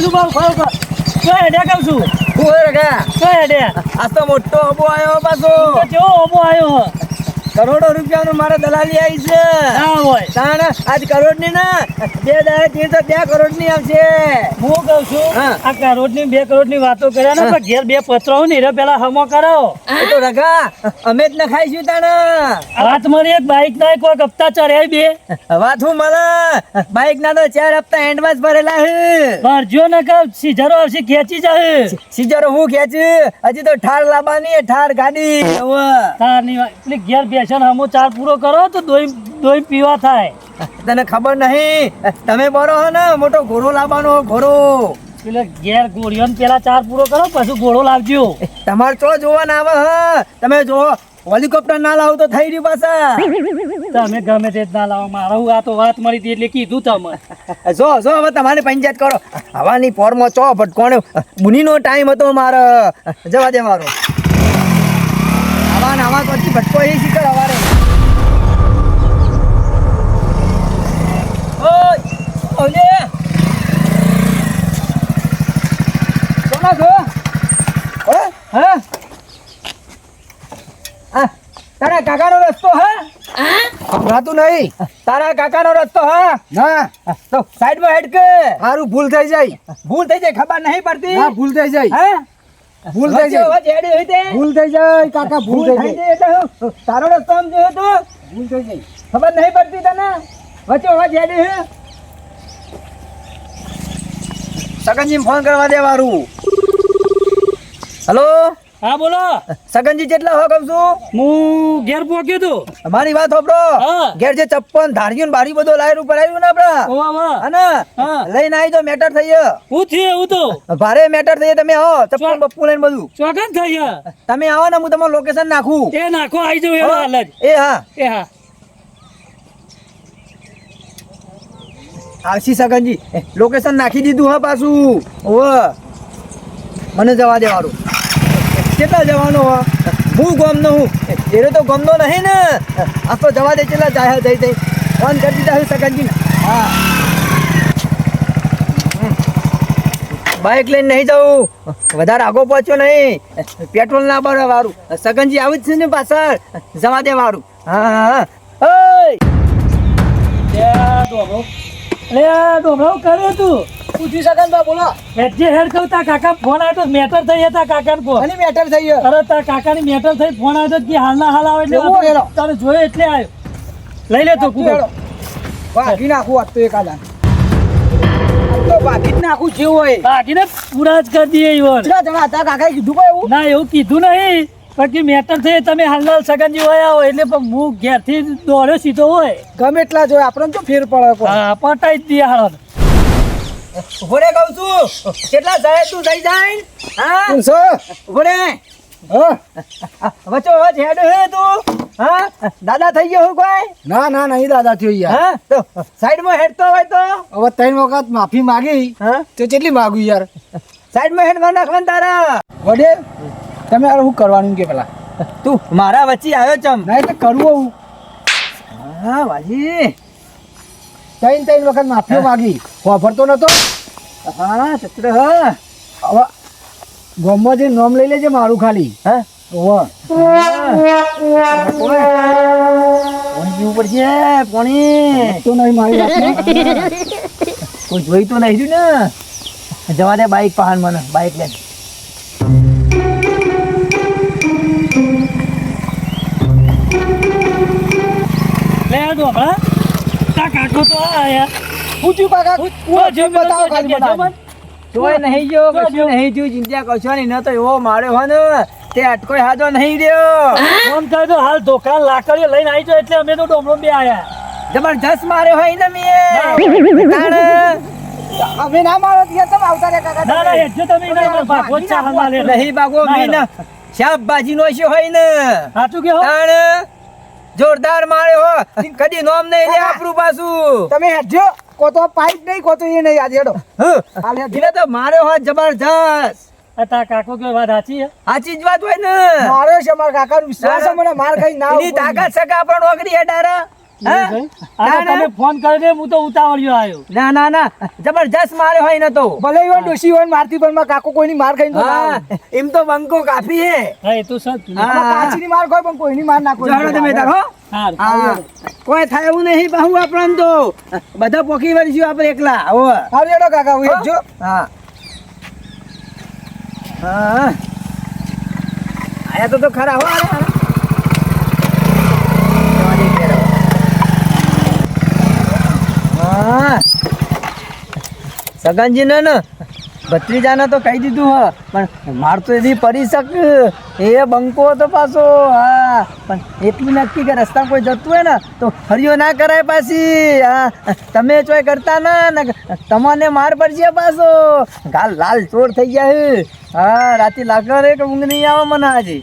પેલું મારું ફળ ફળ તો હેડ્યા કહું છું? હું હે રગા. તો હેડ્યા આજ તો મોટો અબો આવ્યો પાછો. કેવો અબો આવ્યો કરોડો રૂપિયાનું મારે દલાલી આવી છે. ના હોય. તાણ આજ કરોડની ના બે દાડા તો બે કરોડની આવશે. હું કહું છું આ કરોડની બે કરોડની વાતો કર્યા ને પણ ઘેર બે પત્રો ને પેલા હમો કરો. એ તો રગા અમે જ ન ખાઈશું તાણ. રાત મારી એક બાઈક ના કોઈ હપ્તા ચડે બે. વાત હું મને બાઈક ના તો ચાર હપ્તા એન્ડવાન્સ ભરેલા હે. ભરજો ને કે સીઝરો આવશે ખેંચી જાય સીજરો હું ખેંચ? હજી તો ઠાર લાવવાની ઠાર ગાડી. ઠારની વાત. ઘેર બેસન હમો ચાર પૂરો કરો તો દોઈ દોઈ પીવા થાય. તને ખબર નહીં? તમે બોરો હો ને મોટો ઘોડો લાવવાનો ઘોડો. પેલે ઘેર ગોળીઓ પેલા ચાર પૂરો કરો પછી ઘોડો લાવજો. તમારે તો જોવા ના આવે હ? તમે જો હોલિકોપ્ટર ના લાવો તો થઈ રહ્યું પાછા. તમે ગમે તે ના લાવો મારું આ તો વાત મળી હતી એટલે કીધું તમે જો જો હવે તમારી પંચાયત કરો. હવાની પોરમાં ચો ભટકોણ બુનીનો ટાઈમ હતો મારો. જવા દે મારો. આવા ને આવા પછી ભટકો એ શીખર અવારે ઓય ઓલે! કોના છો? હે? હે? આ તારા કાકાનો રસ્તો હે? સંભળાતું નહીં. તારા કાકાનો રસ્તો હા? ના. તો સાઈડમાં હેડ કે સારું ભૂલ થઈ જાય. ભૂલ થઈ જાય ખબર નહીં પડતી. ના ભૂલ થઈ જાય. હે? ભૂલ થઈ જાય? ભૂલ થઈ જાય કાકા ભૂલ થઈ જાય. તારો રસ્તો આમ જોયો તો. ભૂલ થઈ જાય. ખબર નહીં પડતી તને? વચ્ચે વચ્ચે હેડી હે. સગનજી ફોન કરવા દે વારું. હલો? હા બોલો. સગનજી કેટલા હો કમ છું. હું ઘેર પહોંચ્યો તો મારી વાત હોપડો ઘેર જે ચપ્પન ધાર્યું ને બારી બધો લાયરું પડાયું ને આપડા ઓવા વાહ. અને હા. લઈને આવી તો મેટર થઈ ગયો. હું છે હું તો? ભારે મેટર થઈ તમે આવો ચપ્પન બપ્પુ લઈને બધું. ચોકન થઈ ગયા. તમે આવો ને હું તમારું લોકેશન નાખું. એ નાખો આવી જાવ એ હા. એ હા. આવશી સગનજી. લોકેશન નાખી દીધું હા પાછું. ઓ મને જવા દેવાનું કેટલા જવાનો હો? ગમનો હું. એનો તો ગમનો નહીં ને. આ તો જવા દે કેટલા જાય જઈ જઈ. ફોન કરી દીધા સગનજી હા. બાઇક લઈને નહીં જવું વધારે આગો પહોંચ્યો નહીં. પેટ્રોલ ના ભરે વારું. સગનજી આવું જ છે ને પાછળ. જવા દે વારું. હા હા ઓય! લે ડોમરો કરે તું? પૂછી સગનબા બોલો. એટલે હેડ કહું તા કાકા ફોન આવ્યો મેટર થઈ હતા કાકા ને ફોન મેટર થઈ ગયો. અરે તાર કાકાની મેટર થઈ ફોન આવ્યો તો કે હાલના હાલ આવે એટલે. તારે જોયો એટલે આવ્યો. લઈ લે તો કુકડો બાકી નાખું આજ તો એકાદા તો બાકી જ નાખું જેવું હોય. બાકીને પૂરા જ કરી દઈએ ઈવન. કેટલા જણા હતા કાકાએ કીધું કોઈ એવું? ના એવું કીધું નહીં. બાકી મેટર થઈ તમે હાલના સગનજી હોય હોય એટલે પણ હું ઘેરથી દોડ્યો સીધો હોય. ગમે એટલા જોઈએ આપણને તો ફેર પડે હા પટાઈ જ દઈએ હાલ. ઘોડે કહું છું. કેટલા જાય તું થઈ જાય? હા? છો? ઘોડે વચ્ચો વચ હેડ હે તું. હા? દાદા થઈ ગયો હું કોઈ? ના ના નહીં દાદા થયો યાર. હા? તો સાઈડમાં હેડતો હોય તો? હવે ત્રણ વખત માફી માગી. હા? તો કેટલી માગું યાર? સાઈડમાં હેડમાં નાખવાનું તારા. વડે તમે હવે શું કરવાનું કે પેલા? તું મારા વચ્ચે આવ્યો ચમ. ના એટલે કરવું હું હા વાજી ત્રણ ત્રણ વખત માફીઓ માગી. વાપરતો નતો. હા સત્ર હા. હવે ગામમાં જે નામ લઈ લેજે મારું ખાલી. હા. કોઈ જોઈ તો નહીં ને? જવા દે બાઈક પહાણ મને બાઈક લઈને. લે ડોમરા તા કાકો તો આયા. પૂછ્યું કાકા હું બતાવો ખાલી બતાવો. જોઈ નહીં ગયો જો, જો. કશું નહીં જોયું ચિંતા કરશો નહીં ન તો એવો માર્યો હો ને તે અટકોય હાજો નહીં રહ્યો. આમ કર્યો તો હાલ દુકાન લાકડીઓ લઈને આવી એટલે અમે તો ડોમરો બે આયા. જબરજસ્ત માર્યો હોય ને મેં અમે ના મારો ત્યાં તમે આવતા રે કાકા ના તમે? નહીં બાગો છે હોય ને. સાચું કે હો જોરદાર માર્યો હો. કદી નોમ નહીં લે આપણું પાછું. તમે હેડજો. કોતો પાઈપ પાઇપ નહીં કોતો એ નહીં આજે હેડો. હં. એટલે તો માર્યો હોય જબરજસ્ત. આ કાકો કે વાત સાચી હે સાચી જ વાત હોય ને. મારો છે મારા કાકાનો વિશ્વાસ મને માર ખાઈ ના એની તાકાત છે કે આપણો નોકરી હેડારા હા? તમે ફોન કરી દે હું તો ઉતાવળ્યો આવ્યો. ના ના ના. જબરજસ્ત માર્યો હોય ને તો. ભલે ઈવન ડોશી હોય મારતી પણ કાકો કોઈની માર ખાઈને તો ના આવે. હા એમ તો બંકો કાફી હે. હા એ તો સત. કાચીની માર ખાય પણ કોઈની માર ના કોઈ જાણો તમે તાર હો. હા. હા કોઈ થાય એવું નહીં બહુ આપણને તો. બધા પોકી વળીશું આપણે એકલા હો. હેડો કાકા હું જો હા. હા. આયા તો તો ખરા હો અરે, અરે. જવા દે ઘેર હવે. હા. સગનજીને ને ભત્રીજાને તો કહી દીધું, હ. પણ માર તો એથી પડી શક એ બંકો હતો પાછો, હા. પણ એટલું નક્કી કે રસ્તા કોઈ જતું હોય ને, તો ફરિયો ના કરાય પાછી, હા. તમે ચોય કરતા ના, ને તમને માર પડશે પાછો. ગાલ લાલ ચોર થઈ ગયા હે. રાતે લાગે કે ઊંઘ નહીં આવે મને આજે.